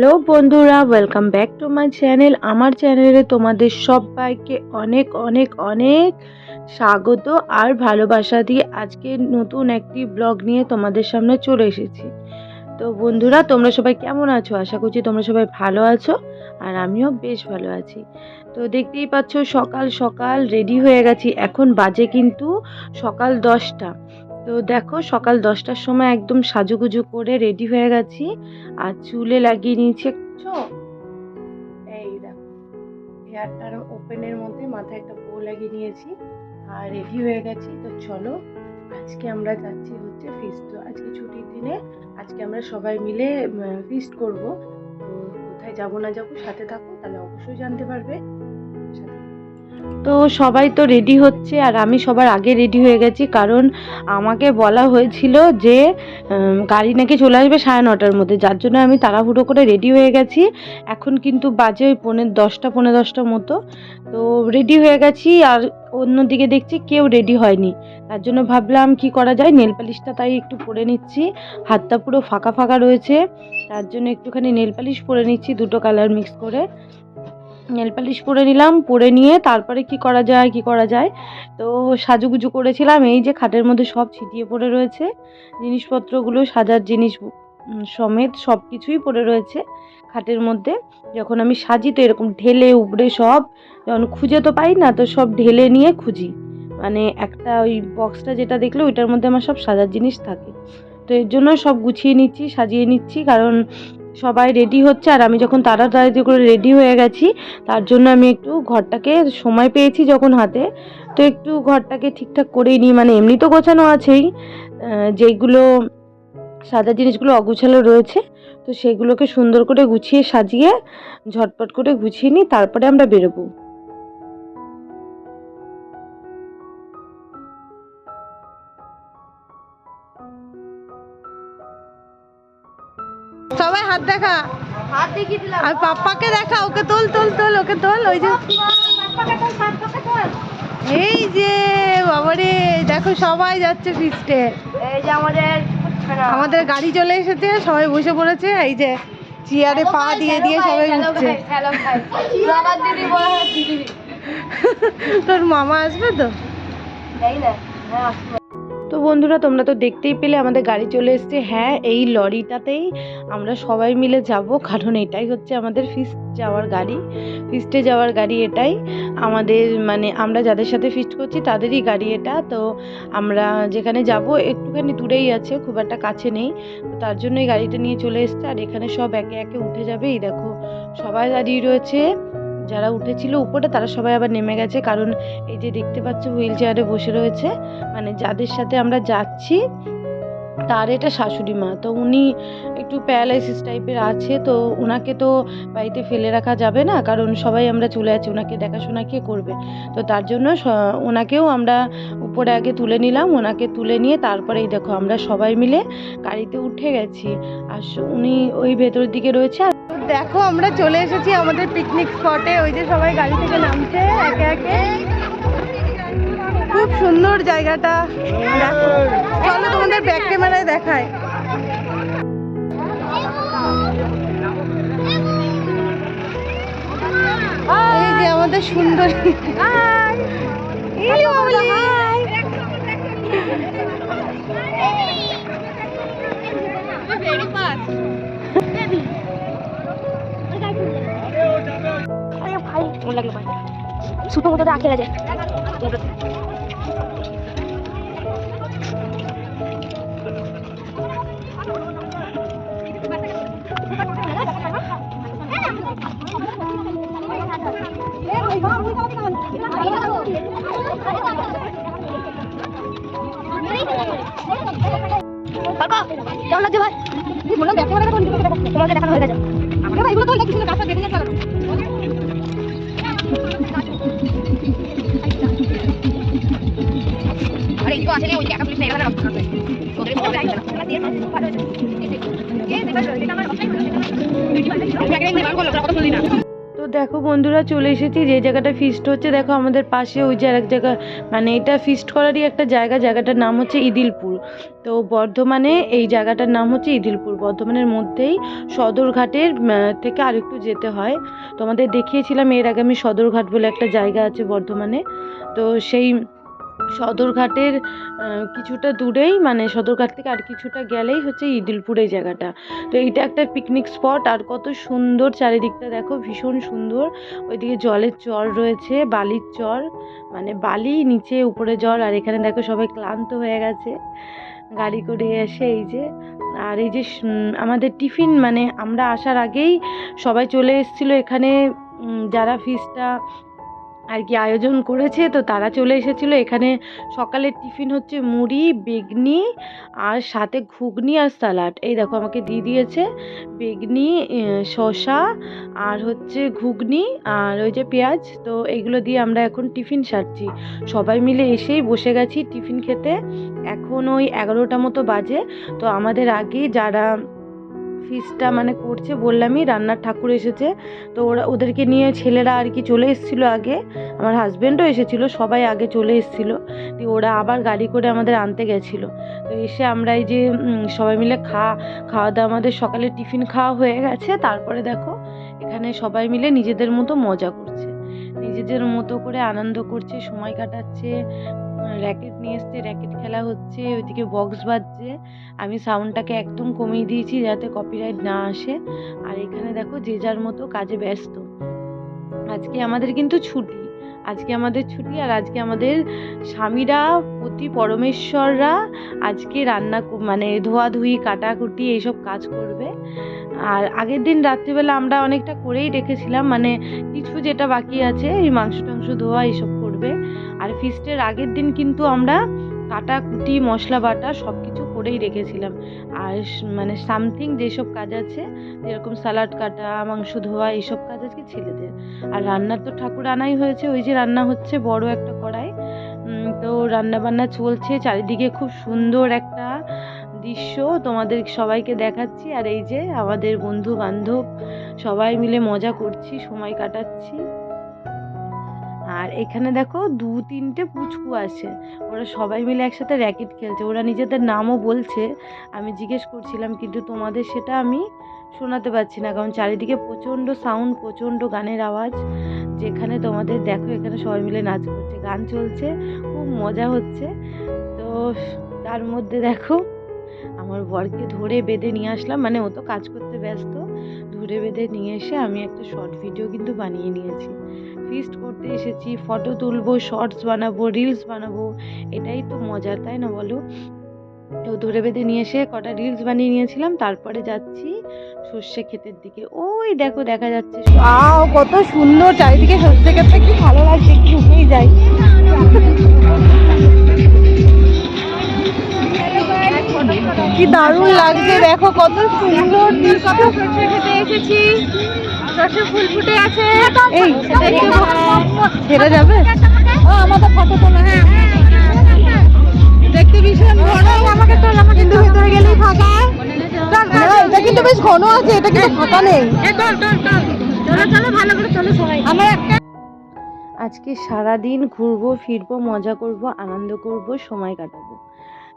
Hello বন্ধুরা welcome back to my channel আমার চ্যানেলে তোমাদের সবাইকে অনেক অনেক অনেক স্বাগত আর ভালোবাসা দিয়ে আজকে নতুন একটি ব্লগ নিয়ে তোমাদের সামনে চলে এসেছি। তো বন্ধুরা, তোমরা সবাই কেমন আছো? আশা করছি তোমরা সবাই ভালো আছো আর আমিও বেশ ভালো আছি। তো দেখতেই পাচ্ছ, সকাল সকাল রেডি হয়ে গেছি। এখন বাজে কিন্তু সকাল দশটা। তো দেখো সকাল দশটার সময় একদম সাজুগুজু করে রেডি হয়ে গেছি। আর চুলে লাগিয়ে নিয়েছি একটু এই দেখো হেয়ারটার ওপেনের মধ্যে মাথায় একটা বো লাগিয়ে নিয়েছি। আর রেডি হয়ে গেছি, তো চলো আজকে আমরা যাচ্ছি হচ্ছে ফিস্ট আজকে ছুটির দিনে আজকে আমরা সবাই মিলে ফিস্ট করব। তো কোথায় যাব না যাব সাথে থাকো, তাহলে অবশ্যই জানতে পারবে। তো সবাই তো রেডি হচ্ছে আর আমি সবার আগে রেডি হয়ে গেছি কারণ আমাকে বলা হয়েছিল যে গাড়ি নাকি চলে আসবে সাড়ে নটার মধ্যে। যার জন্য আমি তাড়াহুড়ো করে রেডি হয়ে গেছি। এখন কিন্তু বাজে ওই পৌনে দশটা, পৌনে দশটার মতো। তো রেডি হয়ে গেছি আর অন্যদিকে দেখছি কেউ রেডি হয়নি। তার জন্য ভাবলাম কি করা যায়? নেল পালিশটা তাই একটু পরে নিচ্ছি। হাতটা পুরো ফাঁকা ফাঁকা রয়েছে। তার জন্য একটুখানি নেল পালিশ পরে নিচ্ছি দুটো কালার মিক্স করে। নেল পালিশ পরে নিলাম, পরে নিয়ে তারপরে কি করা যায়, কি করা যায়? তো সাজুগুজু করেছিলাম, এই যে খাটের মধ্যে সব ছিটিয়ে পড়ে রয়েছে, জিনিসপত্রগুলো, সাজার জিনিস সমেত সব কিছুই পড়ে রয়েছে খাটের মধ্যে। যখন আমি সাজি তো এরকম ঢেলে, উবড়ে সব, যখন খুঁজে তো পাই না, তো সব ঢেলে নিয়ে খুঁজি। মানে একটা ওই বক্সটা যেটা দেখলে, ওইটার মধ্যে আমার সব সাজার জিনিস থাকে। তো এর জন্য সব গুছিয়ে নিচ্ছি, সাজিয়ে নিচ্ছি, কারণ সবাই রেডি হচ্ছে আর আমি যখন তাড়াতাড়ি করে রেডি হয়ে গেছি, তার জন্য আমি একটু ঘরটাকে সময় পেয়েছি যখন হাতে। তো একটু ঘরটাকে ঠিকঠাক করেই নিই মানে এমনি তো গোছানো আছেই যেগুলো সাদা জিনিসগুলো অগুছালো রয়েছে, তো সেগুলোকে সুন্দর করে গুছিয়ে সাজিয়ে ঝটপট করে গুছিয়ে নিই, তারপরে আমরা বেরোবো। হাত দেখা। হাত দেখিয়ে দিলাম। আর পাপ্পাকে দেখা ওকে তোল তোল তোল ওকে তোল ওই যে। এই যে বাবারে দেখো সবাই যাচ্ছে ফিস্টে এই যে আমাদের আমাদের গাড়ি চলে এসেছে সবাই বসে পড়েছে এই যে চেয়ারে পা দিয়ে দিয়ে সবাই উঠছে। তোর মামা আসবে তো? না। তো বন্ধুরা, তোমরা তো দেখতেই পেলে আমাদের গাড়ি চলে এসেছে। হ্যাঁ এই লরিটাতেই আমরা সবাই মিলে যাব, কারণ এটাই হচ্ছে আমাদের ফিস্ট যাওয়ার গাড়ি। ফিস্টে যাওয়ার গাড়ি এটাই। আমাদের মানে আমরা যাদের সাথে ফিস্ট করছি, তাদেরই গাড়ি এটা। তো আমরা যেখানে যাব, একটুখানি দূরেই আছে, খুব একটা কাছে নেই। তো তার জন্য এই গাড়িটা নিয়ে চলে এসেছে। আর এখানে সব একে একে উঠে যাবে। এই দেখো, সবাই দাঁড়িয়ে রয়েছে। যারা উঠেছিল উপরে, তারা সবাই আবার নেমে গেছে। কারণ এই যে দেখতে পাচ্ছ, হুইল চেয়ারে বসে রয়েছে। মানে যাদের সাথে আমরা যাচ্ছি, তার এটা শাশুড়ি মা। তো উনি একটু প্যারালাইসিস টাইপের আছে, তো ওনাকে তো বাড়িতে ফেলে রাখা যাবে না। কারণ সবাই আমরা চলে আছি ওনাকে দেখাশোনা কে করবে? তো তার জন্য ওনাকেও আমরা উপরে আগে তুলে নিলাম। ওনাকে তুলে নিয়ে তারপরেই দেখো, আমরা সবাই মিলে গাড়িতে উঠে গেছি। আর উনি ওই ভেতরের দিকে রয়েছে আর দেখো আমরা চলে এসেছি আমাদের পিকনিক স্পটে ওই যে সবাই গাড়ি থেকে নামছে একে একে খুব সুন্দর জায়গাটা দেখো চলো তোমাদের ব্যাক ক্যামেরায় দেখায় এই যে আমাদের সুন্দর ভাই কেমন লাগল মতো আঁকে গেছে কেমন লাগছে ভাই? বললাম পারে তোমাকে দেখানো হয়ে গেছে। ভাই, এগুলো তো দেখি গাছটা যাচ্ছে তো দেখো বন্ধুরা, চলে এসেছি। যে জায়গাটা ফিস্ট হচ্ছে, দেখো আমাদের পাশে ওই যে এক জায়গা মানে এটা ফিস্ট করারই একটা জায়গা, জায়গাটার নাম হচ্ছে ইদিলপুর। তো বর্ধমানে এই জায়গাটার নাম হচ্ছে ইদিলপুর। বর্ধমানের মধ্যেই সদরঘাটের থেকে আরেকটু যেতে হয়। তোমাদের দেখিয়েছিলাম এর আগে আমি সদরঘাট বলে একটা জায়গা আছে বর্ধমানে। তো সেই সদরঘাটের কিছুটা দূরেই মানে সদরঘাট থেকে আর কিছুটা গেলেই হচ্ছে ইদিলপুর এই জায়গাটা। তো এইটা একটা পিকনিক স্পট আর কত সুন্দর চারিদিকটা দেখো, ভীষণ সুন্দর। ওইদিকে জলের চর রয়েছে, বালির চর মানে বালি নিচে উপরে জল, আর এখানে দেখো সবাই ক্লান্ত হয়ে গেছে। গাড়ি করে এসে এই যে, আর এই যে আমাদের টিফিন মানে আমরা আসার আগেই সবাই চলে এসেছিল এখানে যারা ফিসটা আর কি আয়োজন করেছে, তো তারা চলে এসেছিল। এখানে সকালের টিফিন হচ্ছে মুড়ি, বেগনি আর সাথে ঘুগনি আর স্যালাড এই দেখো আমাকে দিয়ে দিয়েছে। বেগনি শসা আর হচ্ছে ঘুগনি আর ওই যে পেঁয়াজ। তো এইগুলো দিয়ে আমরা এখন টিফিন সারছি। সবাই মিলে এসেই বসে গেছি টিফিন খেতে। এখন ওই এগারোটা মতো বাজে। তো আমাদের আগে যারা ফিসটা মানে করছে, বললামই রান্নার ঠাকুর এসেছে। তো ওরা, ওদেরকে নিয়ে ছেলেরা আর কি চলে এসেছিল আগে। আমার হাজব্যান্ডও এসেছিল, সবাই আগে চলে এসেছিল। দিয়ে ওরা আবার গাড়ি করে আমাদের আনতে গেছিল। তো এসে আমরা এই যে সবাই মিলে খা, খাওয়া দাওয়া আমাদের সকালে টিফিন খাওয়া হয়ে গেছে। তারপরে দেখো, এখানে সবাই মিলে নিজেদের মতো মজা করছে। নিজেদের মতো করে আনন্দ করছে, সময় কাটাচ্ছে র্যাকেট নিয়ে এসছে র্যাকেট খেলা হচ্ছে, ওইদিকে বক্স বাজছে। আমি সাউন্ডটাকে একদম কমিয়ে দিয়েছি যাতে কপিরাইট না আসে। আর এখানে দেখো যে যার মতো কাজে ব্যস্ত। আজকে আমাদের কিন্তু ছুটি। আজকে আমাদের ছুটি আর আজকে আমাদের স্বামীরা পতি পরমেশ্বররা আজকে রান্না মানে ধোয়াধুয়ি, কাটাকুটি এইসব কাজ করবে। আর আগের দিন রাত্রিবেলা আমরা অনেকটা করেই রেখেছিলাম মানে কিছু যেটা বাকি আছে, এই মাংস টাংস ধোয়া এইসব করবে। আর ফিস্টের আগের দিন কিন্তু আমরা কাটাকুটি, মশলা বাটা সব কিছু করেই রেখেছিলাম। আর মানে সামথিং যেসব কাজ আছে, যেরকম সালাড কাটা, মাংস ধোয়া এইসব কাজ আজকে ছেলেদের। আর রান্নার তো ঠাকুর আনাই হয়েছে, ওই যে রান্না হচ্ছে বড় একটা কড়াই। তো রান্না বান্না চলছে, চারিদিকে খুব সুন্দর একটা দৃশ্য তোমাদের সবাইকে দেখাচ্ছি। আর এই যে আমাদের বন্ধু বান্ধব সবাই মিলে মজা করছি, সময় কাটাচ্ছি। আর এখানে দেখো দু তিনটে পুচকু আছে। ওরা সবাই মিলে একসাথে র্যাকেট খেলছে। ওরা নিজেদের নামও বলছে। আমি জিজ্ঞেস করছিলাম, কিন্তু তোমাদের সেটা আমি শোনাতে পারছি না, কারণ চারিদিকে প্রচণ্ড সাউন্ড প্রচণ্ড গানের আওয়াজ। যেখানে তোমাদের দেখো, এখানে সবাই মিলে নাচ করছে, গান চলছে, খুব মজা হচ্ছে। তো তার মধ্যে দেখো, আমার বরকে ধরে বেঁধে নিয়ে আসলাম। মানে ও তো কাজ করতে ব্যস্ত। ধরে বেঁধে নিয়ে এসে আমি একটা শর্ট ভিডিও কিন্তু বানিয়ে নিয়েছি। ফিস্ট করতে এসেছি ফটো তুলবো শর্টস বানাবো রিলস বানাবো, এটাই তো মজা তাই না বলো? তো ধরে বেঁধে নিয়ে এসে কটা রিলস বানিয়ে নিয়েছিলাম, তারপরে যাচ্ছি সর্ষে ক্ষেতের দিকে। ওই দেখো, দেখা যাচ্ছে কত সুন্দর, চারিদিকে সর্ষে ক্ষেতটা কি ভালো লাগছে, একটু ঢুকেই যাই। দারুণ লাগছে দেখো কত সুন্দর এসেছি। সর্ষে ফুল ফুটে আছে। এই দেখতে যাবে? ও আমাদের ফটো তোলা হ্যাঁ। দেখতে ভীষণ ঘন। আমাকে তো আমাকে কিন্তু ভেতরে গেলেই ফাঁকা। এটা কিন্তু বেশ ঘন আছে এটা কিন্তু ফাঁকা নেই। চল চল চল। চলো চলো ভালো করে চলো সবাই। আমার একটা আজকে সারাদিন ঘুরবো ফিরবো মজা করব আনন্দ করব সময় কাটাবো।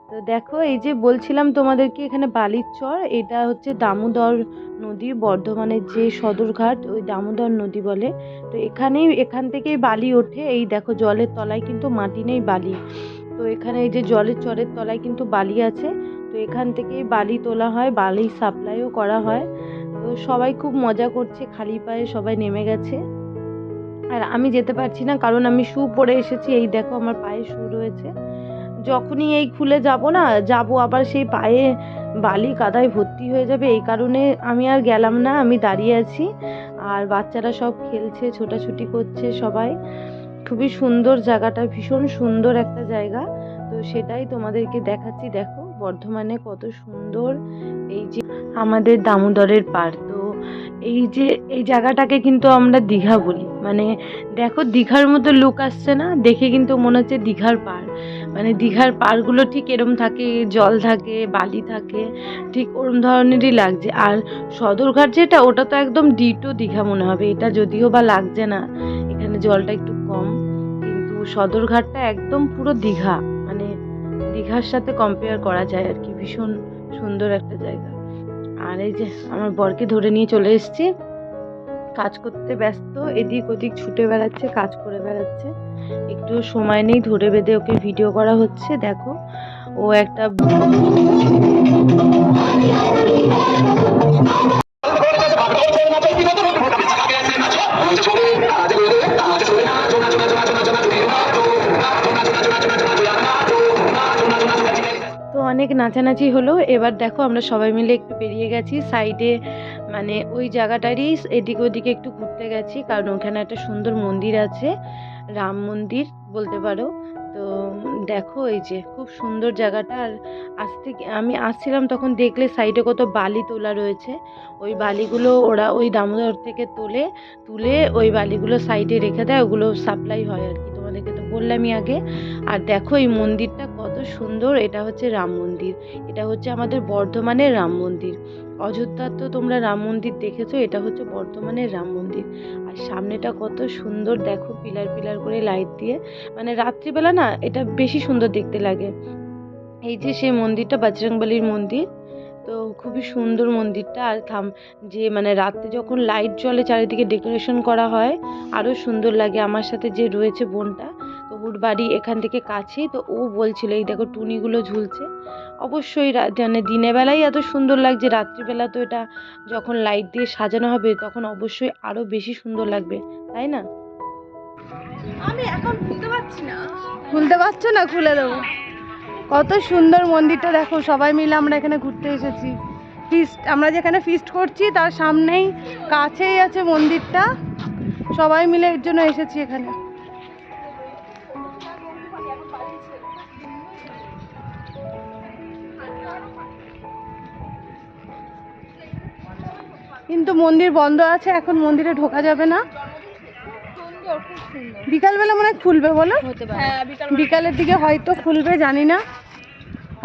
তো দেখো, এই যে বলছিলাম তোমাদেরকে এখানে বালির চর এটা হচ্ছে দামোদর নদী, বর্ধমানের যে সদরঘাট, ওই দামোদর নদী বলে। তো এখানেই, এখান থেকেই বালি ওঠে। এই দেখো, জলের তলায় কিন্তু মাটি নেই বালি। তো এখানে এই যে জলের চরের তলায় কিন্তু বালি আছে। তো এখান থেকেই বালি তোলা হয়, বালি সাপ্লাইও করা হয়। তো সবাই খুব মজা করছে, খালি পায়ে সবাই নেমে গেছে। আর আমি যেতে পারছি না, কারণ আমি শু পরে এসেছি। এই দেখো, আমার পায়ে শু রয়েছে। যখনই এই খুলে যাব না, যাব আবার সেই পায়ে বালি কাদায় ভর্তি হয়ে যাবে, এই কারণে আমি আর গেলাম না, আমি দাঁড়িয়ে আছি। আর বাচ্চারা সব খেলছে, ছোটাছুটি করছে সবাই। খুবই সুন্দর জায়গাটা, ভীষণ সুন্দর একটা জায়গা। তো সেটাই তোমাদেরকে দেখাচ্ছি, দেখো বর্ধমানে কত সুন্দর এই যে আমাদের দামোদরের পাড় তো এই যে, এই জায়গাটাকে কিন্তু আমরা দীঘা বলি। মানে দেখো দীঘার মতো লুক আসছে না, দেখে কিন্তু মনে হচ্ছে দীঘার পাড় মানে দীঘার পাড়গুলো ঠিক এরম থাকে, জল থাকে, বালি থাকে, ঠিক ওরম ধরনেরই লাগছে। আর সদরঘাট যেটা, ওটা তো একদম ডিটো দীঘা মনে হবে, এটা যদিও বা লাগছে না, এখানে জলটা একটু কম। কিন্তু সদরঘাটটা একদম পুরো দীঘা মানে দীঘার সাথে কম্পেয়ার করা যায় আর কি, ভীষণ সুন্দর একটা জায়গা। আর এই যে আমার বরকে ধরে নিয়ে চলে এসেছি, কাজ করতে ব্যস্ত, এদিক ওদিক ছুটে বেড়াচ্ছে, কাজ করে বেড়াচ্ছে। একটু সময় নেই, ধরে বেঁধে ওকে ভিডিও করা হচ্ছে, দেখো। ও একটা অনেক নাচানাচি হলো। এবার দেখো আমরা সবাই মিলে একটু বেরিয়ে গেছি। সাইডে মানে ওই জায়গাটারই এদিক ওদিকে একটু ঘুরতে গেছি, কারণ ওখানে একটা সুন্দর মন্দির আছে। রাম মন্দির বলতে পারো। তো দেখো এই যে খুব সুন্দর জায়গাটা। আর থেকে আমি আসছিলাম তখন দেখলে সাইডে কত বালি তোলা রয়েছে। ওই বালিগুলো ওরা ওই দামোদর থেকে তোলে, তুলে ওই বালিগুলো সাইডে রেখে দেয়, ওগুলো সাপ্লাই হয় আর কি। বললামই আগে। আর দেখো এই মন্দিরটা কত সুন্দর, এটা হচ্ছে রাম মন্দির। এটা হচ্ছে আমাদের বর্ধমানের রাম মন্দির। অযোধ্যার তো তোমরা রাম মন্দির দেখেছ, এটা হচ্ছে বর্ধমানের রাম মন্দির। আর সামনেটা কত সুন্দর, দেখো পিলার পিলার করে লাইট দিয়ে। মানে রাত্রিবেলা না, এটা বেশি সুন্দর দেখতে লাগে। এই যে সেই মন্দিরটা, বজরংবলির মন্দির, তো খুবই সুন্দর মন্দিরটা। আর থাম, যে মানে রাত্রে যখন লাইট জ্বলে, চারিদিকে ডেকোরেশন করা হয় আরও সুন্দর লাগে। আমার সাথে যে রয়েছে বোনটা ওর বাড়ি এখান থেকে কাছেই তো ও বলছিল এই দেখো টুনিগুলো ঝুলছে। অবশ্যই রা- মানে দিনের বেলায় এত সুন্দর লাগছে রাত্রিবেলা তো এটা যখন লাইট দিয়ে সাজানো হবে তখন অবশ্যই আরও বেশি সুন্দর লাগবে তাই না? আমি এখন খুলতে পারছি না। খুলতে পারছ না? খুলে দেবো কত সুন্দর মন্দিরটা দেখো সবাই মিলে আমরা এখানে ঘুরতে এসেছি। ফিস্ট আমরা যেখানে ফিস্ট করছি তার সামনেই কাছেই আছে মন্দিরটা। সবাই মিলে এর জন্য এসেছি এখানে। কিন্তু মন্দির বন্ধ আছে এখন মন্দিরে ঢোকা যাবে না। বিকালবেলা মনে হয় খুলবে বলো? হ্যাঁ বিকালের দিকে হয়তো খুলবে জানি না।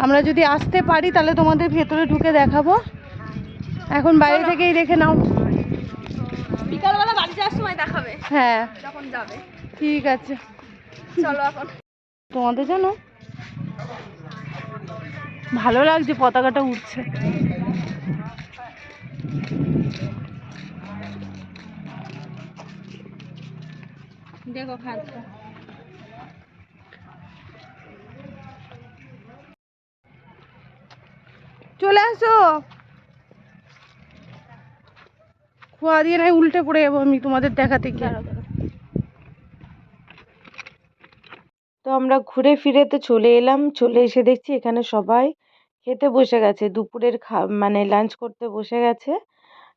আমরা যদি আসতে পারি তাহলে তোমাদের ভেতরে ঢুকে দেখাবো। এখন বাইরে থেকেই দেখে নাও। বিকালবেলা বাড়ি যাওয়ার সময় দেখাবে হ্যাঁ। যখন যাবে। ঠিক আছে। চলো এখন। তোমাদের জানো ভালো লাগছে পতাকাটা উঠছে দেখো খাতটা চলে আসো খোয়া দিয়ে নাই উল্টে পড়ে যাব আমি তোমাদের দেখাতে গিয়ে তো আমরা ঘুরে ফিরে তো চলে এলাম চলে এসে দেখছি এখানে সবাই খেতে বসে গেছে। দুপুরের খা মানে লাঞ্চ করতে বসে গেছে।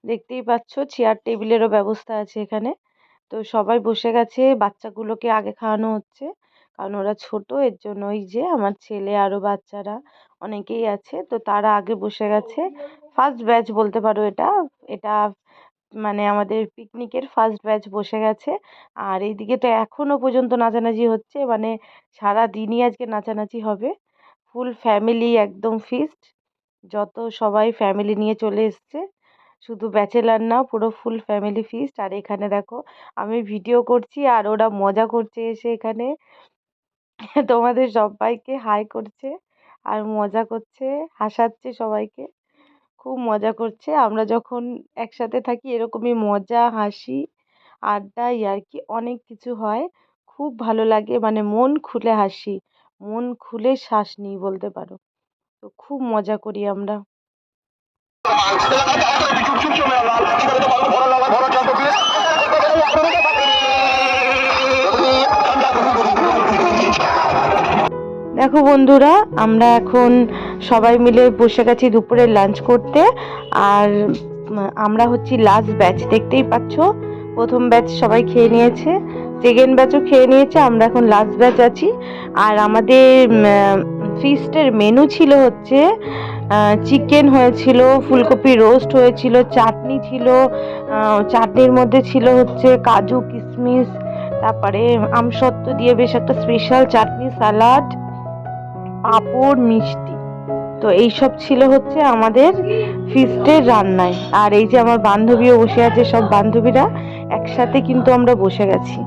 দেখতেই পাচ্ছ চেয়ার টেবিলেরও ব্যবস্থা আছে এখানে। তো সবাই বসে গেছে, বাচ্চাগুলোকে আগে খাওয়ানো হচ্ছে। কারণ ওরা ছোট, এর জন্য ওই যে আমার ছেলে আরও বাচ্চারা অনেকেই আছে। তো তারা আগে বসে গেছে। ফার্স্ট ব্যাচ বলতে পারো এটা। এটা মানে আমাদের পিকনিকের ফার্স্ট ব্যাচ বসে গেছে। আর এইদিকে তো এখনও পর্যন্ত নাচানাচি হচ্ছে। মানে সারা দিনই আজকে নাচানাচি হবে। ফুল ফ্যামিলি একদম ফিস্ট যত সবাই ফ্যামিলি নিয়ে চলে এসছে, শুধু ব্যাচেলার না, পুরো ফুল ফ্যামিলি ফিস্ট আর এখানে দেখো, আমি ভিডিও করছি আর ওরা মজা করছে এসে এখানে। তোমাদের সবাইকে হাই করছে আর মজা করছে, হাসাচ্ছে সবাইকে। খুব মজা করছে। আমরা যখন একসাথে থাকি এরকমই মজা, হাসি আড্ডা ইয়ার্কি অনেক কিছু হয়। খুব ভালো লাগে মানে মন খুলে হাসি। মন খুলে শ্বাস নিই বলতে পারো। তো খুব মজা করি আমরা। দেখো বন্ধুরা, আমরা এখন সবাই মিলে বসে গেছি দুপুরে লাঞ্চ করতে। আর আমরা হচ্ছি লাস্ট ব্যাচ দেখতেই পাচ্ছ? প্রথম ব্যাচ সবাই খেয়ে নিয়েছে। সেকেন্ড ব্যাচও খেয়ে নিয়েছে, আমরা এখন লাস্ট ব্যাচ আছি। আর আমাদের ফিস্টের মেনু ছিল হচ্ছে চিকেন হয়েছিল, ফুলকপি রোস্ট হয়েছিল, চাটনি ছিল চাটনির মধ্যে ছিল হচ্ছে কাজু কিশমিশ তারপরে আমসত্ত্ব দিয়ে বেশ একটা স্পেশাল চাটনি স্যালাড পাঁপড়, মিষ্টি। তো এইসব ছিল হচ্ছে আমাদের ফিস্টের রান্নায়। আর এই যে আমার বান্ধবীও বসে আছে, সব বান্ধবীরা একসাথে কিন্তু আমরা বসে গেছি।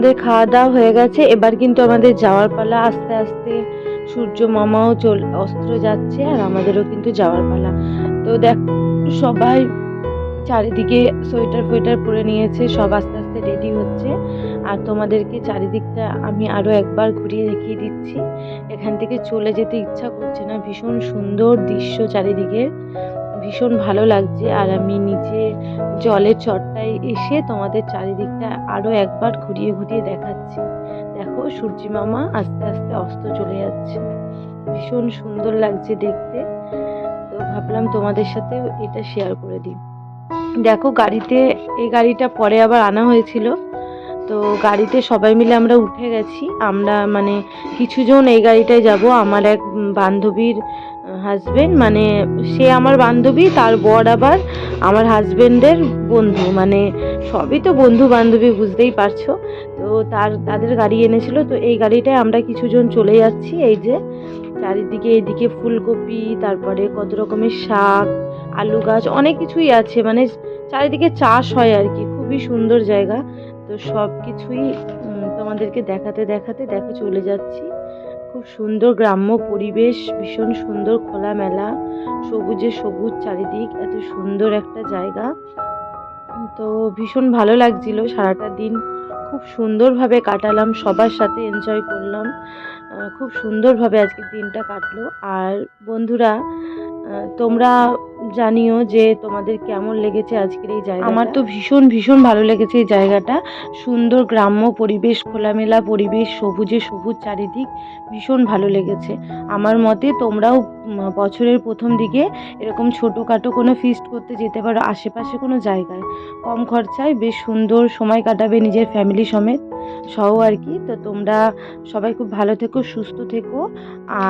আমাদের খাওয়া দাওয়া হয়ে গেছে। এবার কিন্তু আমাদের যাওয়ার পালা আস্তে আস্তে সূর্য মামাও চল, অস্ত্র যাচ্ছে আর আমাদেরও কিন্তু যাওয়ার পালা। তো দেখ, সবাই চারিদিকে সোয়েটার ফোয়েটার পরে নিয়েছে, সব আস্তে আস্তে রেডি হচ্ছে। আর তোমাদেরকে চারিদিকটা আমি আরও একবার ঘুরিয়ে দেখিয়ে দিচ্ছি। এখান থেকে চলে যেতে ইচ্ছা করছে না। ভীষণ সুন্দর দৃশ্য চারিদিকে ভীষণ ভালো লাগছে। আর আমি নিচে জলের চটটায় এসে তোমাদের চারিদিকটা আরও একবার ঘুরিয়ে ঘুরিয়ে দেখাচ্ছি। দেখো, সূর্যি মামা আস্তে আস্তে অস্ত চলে যাচ্ছে। ভীষণ সুন্দর লাগছে দেখতে। তো ভাবলাম তোমাদের সাথে এটা শেয়ার করে দিই। দেখো, গাড়িতে, এই গাড়িটা পরে আবার আনা হয়েছিল। তো গাড়িতে সবাই মিলে আমরা উঠে গেছি। আমরা মানে কিছুজন এই গাড়িটায় যাব। আমার এক বান্ধবীর হাজবেন্ড মানে সে আমার বান্ধবী, তার বর আবার আমার হাজবেন্ডের বন্ধু। মানে সবই তো বন্ধু বান্ধবী, বুঝতেই পারছ? তো তার, তাদের গাড়ি এনেছিল। তো এই গাড়িটায় আমরা কিছুজন চলে যাচ্ছি। এই যে চারিদিকে, এদিকে ফুলকপি, তারপরে কত রকমের শাক, আলু গাছ, অনেক কিছুই আছে। মানে চারিদিকে চাষ হয় আর কি। খুবই সুন্দর জায়গা। তো সব কিছুই তোমাদেরকে দেখাতে দেখাতে দেখো চলে যাচ্ছি। খুব সুন্দর গ্রাম্য পরিবেশ, ভীষণ সুন্দর খোলামেলা, সবুজে সবুজ চারিদিক, এত সুন্দর একটা জায়গা। তো ভীষণ ভালো লাগছিল সারাটা দিন। খুব সুন্দরভাবে কাটালাম, সবার সাথে এনজয় করলাম। খুব সুন্দরভাবে আজকে দিনটা কাটলো। আর বন্ধুরা তোমরা জানিও যে তোমাদের কেমন লেগেছে আজকের এই জায়গা আমার তো ভীষণ ভীষণ ভালো লেগেছে এই জায়গাটা। সুন্দর গ্রাম্য পরিবেশ, খোলামেলা পরিবেশ, সবুজে সবুজ চারিদিক, ভীষণ ভালো লেগেছে। আমার মতে তোমরাও বছরের প্রথম দিকে এরকম ছোটোখাটো কোনো ফিস্ট করতে যেতে পারো আশেপাশে কোনো জায়গায়। কম খরচায় বেশ সুন্দর সময় কাটাবে নিজের ফ্যামিলি সমেত। সহ আর কি, তো তোমরা সবাই খুব ভালো থেকো, সুস্থ থেকো।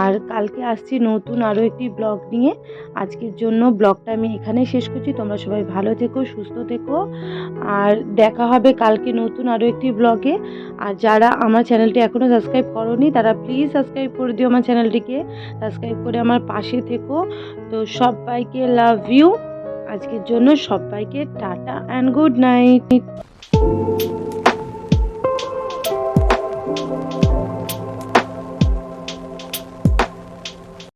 আর কালকে আসছি নতুন আরও একটি ব্লগ নিয়ে। আজকের জন্য ব্লগটা আমি এখানেই শেষ করছি। তোমরা সবাই ভালো থেকো, সুস্থ থেকো। আর দেখা হবে কালকে নতুন আরও একটি ব্লগে। আর যারা আমার চ্যানেলটি এখনও সাবস্ক্রাইব করনি, তারা প্লিজ সাবস্ক্রাইব করে দিও আমার চ্যানেলটিকে। সাবস্ক্রাইব করে আমার পাশে থেকো। তো সবাইকে লাভ ইউ। আজকের জন্য সবাইকে টাটা অ্যান্ড গুড নাইট।